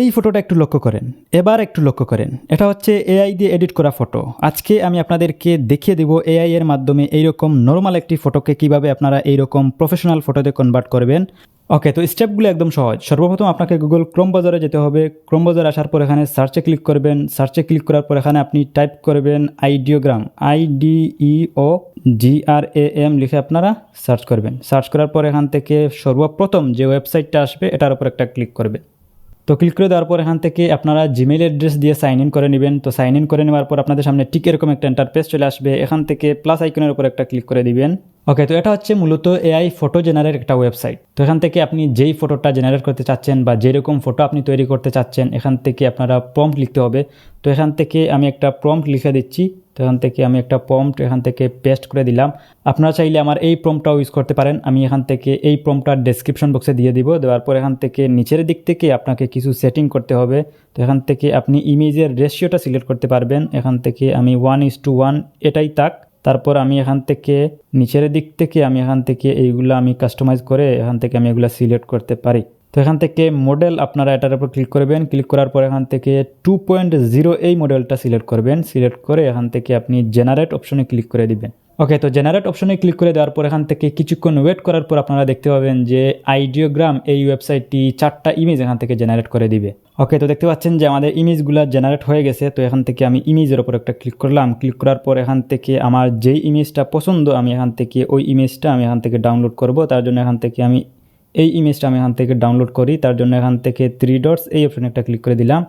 এই ফটোটা একটু লক্ষ্য করেন। এবার একটু লক্ষ্য করেন। এটা হচ্ছে এআই দিয়ে এডিট করা ফটো আজকে আমি আপনাদেরকে দেখিয়ে দেব এআই এর মাধ্যমে এইরকম নর্মাল একটি ফটোকে কীভাবে আপনারা এইরকম প্রফেশনাল ফটোতে কনভার্ট করবেন। ওকে তো স্টেপগুলো একদম সহজ। সর্বপ্রথম আপনাকে গুগল ক্রোম বাজারে যেতে হবে। ক্রোম বাজারে আসার পর এখানে সার্চে ক্লিক করবেন। সার্চে ক্লিক করার পর এখানে আপনি টাইপ করবেন Ideogram I D E O G R A M লিখে আপনারা সার্চ করবেন। সার্চ করার পর এখান থেকে সর্বপ্রথম যে ওয়েবসাইটটা আসবে, এটার উপর একটা ক্লিক করবেন তো ক্লিক করে দেওয়ার পর এখান থেকে আপনারা জিমেল অ্যাড্রেস দিয়ে সাইন ইন করে নেবেন। তো সাইন ইন করে নেওয়ার পর আপনাদের সামনে ঠিক এরকম একটা ইন্টারপেস চলে আসবে। এখান থেকে প্লাস আইকনের উপর একটা ক্লিক করে দিবেন। ওকে তো এটা হচ্ছে মূলত এআই ফটো জেনারেট একটা ওয়েবসাইট তো এখান থেকে আপনি যেই ফটোটা জেনারেট করতে চাচ্ছেন বা যেরকম ফটো আপনি তৈরি করতে চাচ্ছেন, এখান থেকে আপনারা প্রম্পট লিখতে হবে। তো এখান থেকে আমি একটা প্রম্পট লিখে দিচ্ছি। তো এখান থেকে আমি একটা প্রম্পট এখান থেকে পেস্ট করে দিলাম। আপনারা চাইলে আমার এই প্রম্পটটাও ইউজ করতে পারেন। আমি এখান থেকে এই প্রম্পটার ডেসক্রিপশন বক্সে দিয়ে দিব। দেওয়ার পর এখান থেকে নিচের দিক থেকে আপনাকে কিছু সেটিং করতে হবে। তো এখান থেকে আপনি ইমেজের রেশিওটা সিলেক্ট করতে পারবেন। এখান থেকে আমি ওয়ান ইস টু ওয়ান এটাই তাক তারপর আমি এখান থেকে নিচের দিক থেকে আমি এখান থেকে এইগুলো আমি কাস্টমাইজ করে এখান থেকে আমি এগুলো সিলেক্ট করতে পারি। তো এখান থেকে মডেল আপনারা এটার উপর ক্লিক করবেন ক্লিক করার পর এখান থেকে টু পয়েন্ট জিরো এই মডেলটা সিলেক্ট করবেন সিলেক্ট করে এখান থেকে আপনি জেনারেট অপশনে ক্লিক করে দিবেন ওকে তো জেনারেট অপশনে ক্লিক করে দেওয়ার পর এখান থেকে কিছুক্ষণ ওয়েট করার পর আপনারা দেখতে পাবেন যে আইডিওগ্রাম এই ওয়েবসাইটটি চারটা ইমেজ এখান থেকে জেনারেট করে দিবে ওকে তো দেখতে পাচ্ছেন যে আমাদের ইমেজগুলো জেনারেট হয়ে গেছে তো এখান থেকে আমি ইমেজের ওপর একটা ক্লিক করলাম ক্লিক করার পর এখান থেকে আমার যেই ইমেজটা পছন্দ আমি এখান থেকে ওই ইমেজটা আমি এখান থেকে ডাউনলোড করব তার জন্য এখান থেকে আমি এই ইমেজটা আমি এখান থেকে ডাউনলোড করি, তার জন্য এখান থেকে থ্রি ডটস এই অপশনে একটা ক্লিক করে দিলাম।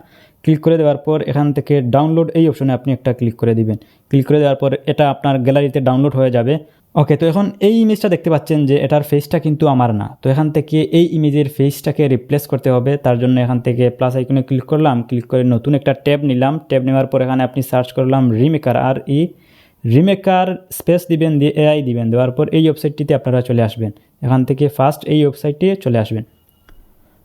ক্লিক করে দেওয়ার পর এখান থেকে ডাউনলোড এই অপশনে আপনি একটা ক্লিক করে দিবেন। ক্লিক করে দেওয়ার পর এটা আপনার গ্যালারিতে ডাউনলোড হয়ে যাবে। ওকে তো এখন এই ইমেজটা দেখতে পাচ্ছেন যে এটার ফেসটা কিন্তু আমার না। তো এখান থেকে এই ইমেজের ফেসটাকে রিপ্লেস করতে হবে। তার জন্য এখান থেকে প্লাস আইকনে ক্লিক করলাম। ক্লিক করে নতুন একটা ট্যাব নিলাম। ট্যাব নেওয়ার পর এখানে আপনি সার্চ করলাম রিমেকার আর ই রিমেকার স্পেস দিবেন, দিয়ে এআই দিবেন, দেওয়ার পর এই ওয়েবসাইটটিতে আপনারা চলে আসবেন। এখান থেকে ফার্স্ট এই ওয়েবসাইটে চলে আসবেন।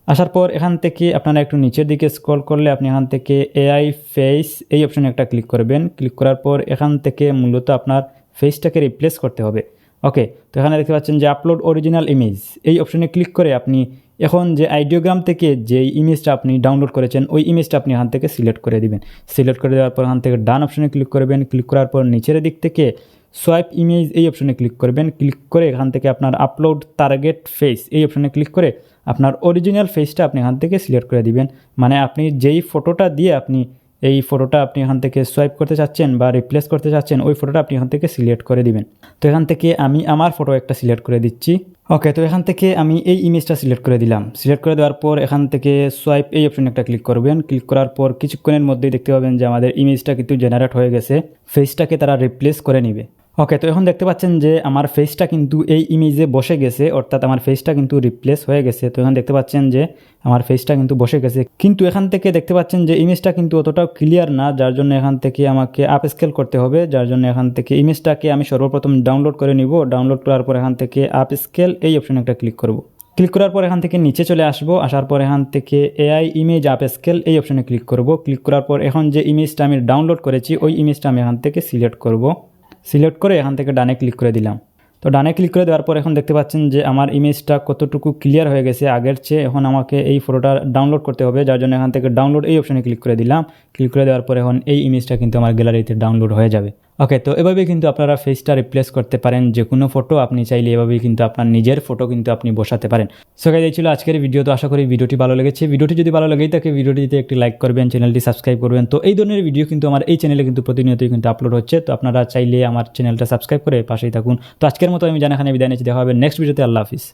আসার পর এখান থেকে আপনারা একটু নিচের দিকে স্ক্রল করলে আপনি এখান থেকে এআই ফেস এই অপশনে একটা ক্লিক করবেন। ক্লিক করার পর এখান থেকে মূলত আপনার ফেসটাকে রিপ্লেস করতে হবে। ওকে তো এখানে দেখতে পাচ্ছেন যে আপলোড অরিজিনাল ইমেজ এই অপশনে ক্লিক করে আপনি এখন যে আইডিওগ্রাম থেকে যে ইমেজটা আপনি ডাউনলোড করেছেন, ওই ইমেজটা আপনি এখান থেকে সিলেক্ট করে দিবেন। সিলেক্ট করে দেওয়ার পর এখান থেকে ডান অপশনে ক্লিক করবেন। ক্লিক করার পর নিচের দিক থেকে সোয়াইপ ইমেজ এই অপশনে ক্লিক করবেন। ক্লিক করে এখান থেকে আপনার আপলোড টার্গেট ফেস এই অপশনে ক্লিক করে আপনার অরিজিনাল ফেসটা আপনি এখান থেকে সিলেক্ট করে দিবেন। মানে আপনি যেই ফটোটা দিয়ে আপনি এই ফটোটা আপনি এখান থেকে সোয়াইপ করতে চাচ্ছেন বা রিপ্লেস করতে চাচ্ছেন, ওই ফটোটা আপনি এখান থেকে সিলেক্ট করে দিবেন। তো এখান থেকে আমি আমার ফটো একটা সিলেক্ট করে দিচ্ছি। ওকে তো এখান থেকে আমি এই ইমেজটা সিলেক্ট করে দিলাম। সিলেক্ট করে দেওয়ার পর এখান থেকে সোয়াইপ এই অপশনে একটা ক্লিক করবেন। ক্লিক করার পর কিছুক্ষণের মধ্যেই দেখতে পাবেন যে আমাদের ইমেজটা কিন্তু জেনারেট হয়ে গেছে। ফেসটাকে তারা রিপ্লেস করে নিবে। ওকে তো এখন দেখতে পাচ্ছেন যে আমার ফেসটা কিন্তু এই ইমেজে বসে গেছে, অর্থাৎ আমার ফেসটা কিন্তু রিপ্লেস হয়ে গেছে। তো এখন দেখতে পাচ্ছেন যে আমার ফেসটা কিন্তু বসে গেছে। কিন্তু এখান থেকে দেখতে পাচ্ছেন যে ইমেজটা কিন্তু অতটাও ক্লিয়ার না, যার জন্য এখান থেকে আমাকে আপ স্কেল করতে হবে, যার জন্য এখান থেকে ইমেজটাকে আমি সর্বপ্রথম ডাউনলোড করে নিব। ডাউনলোড করার পর এখান থেকে আপ স্কেল এই অপশনে একটা ক্লিক করব। ক্লিক করার পর এখান থেকে নিচে চলে আসব, আসার পর এখান থেকে এআই ইমেজ আপ স্কেল এই অপশনে ক্লিক করব। ক্লিক করার পর এখন যে ইমেজটা আমি ডাউনলোড করেছি, ওই ইমেজটা আমি এখান থেকে সিলেক্ট করব। সিলেক্ট করে এখান থেকে ডানে ক্লিক করে দিলাম। তো ডানে ক্লিক করে দেওয়ার পর এখন দেখতে পাচ্ছেন যে আমার ইমেজটা কতটুকু ক্লিয়ার হয়ে গেছে আগের চেয়ে এখন আমাকে এই ফটোটা ডাউনলোড করতে হবে, যার জন্য এখান থেকে ডাউনলোড এই অপশানে ক্লিক করে দিলাম। ক্লিক করে দেওয়ার পর এখন এই ইমেজটা কিন্তু আমার গ্যালারিতে ডাউনলোড হয়ে যাবে। ওকে তো এভাবেই কিন্তু আপনারা ফেসটা রিপ্লেস করতে পারেন যে কোনো ফটো আপনি চাইলে এভাবেই কিন্তু আপনার নিজের ফটো কিন্তু আপনি বসাতে পারেন। সো গাইজ এই ছিল আজকের ভিডিও তো আশা করি ভিডিওটি ভালো লেগেছে। ভিডিওটি যদি ভালো লাগে থাকে ভিডিওটিতে একটি লাইক করবেন চ্যানেলটি সাবস্ক্রাইব করবেন। তো এই ধরনের ভিডিও কিন্তু আমার এই চ্যানেলে কিন্তু প্রতিনিয়তই কিন্তু আপলোড হচ্ছে। তো আপনারা চাইলে আমার চ্যানেলটা সাবস্ক্রাইব করে পাশেই থাকুন। তো আজকের মতো আমি জানাখানে বিদায় নিচ্ছি, দেখা হবে নেক্সট ভিডিওতে আল্লাহ হাফিজ।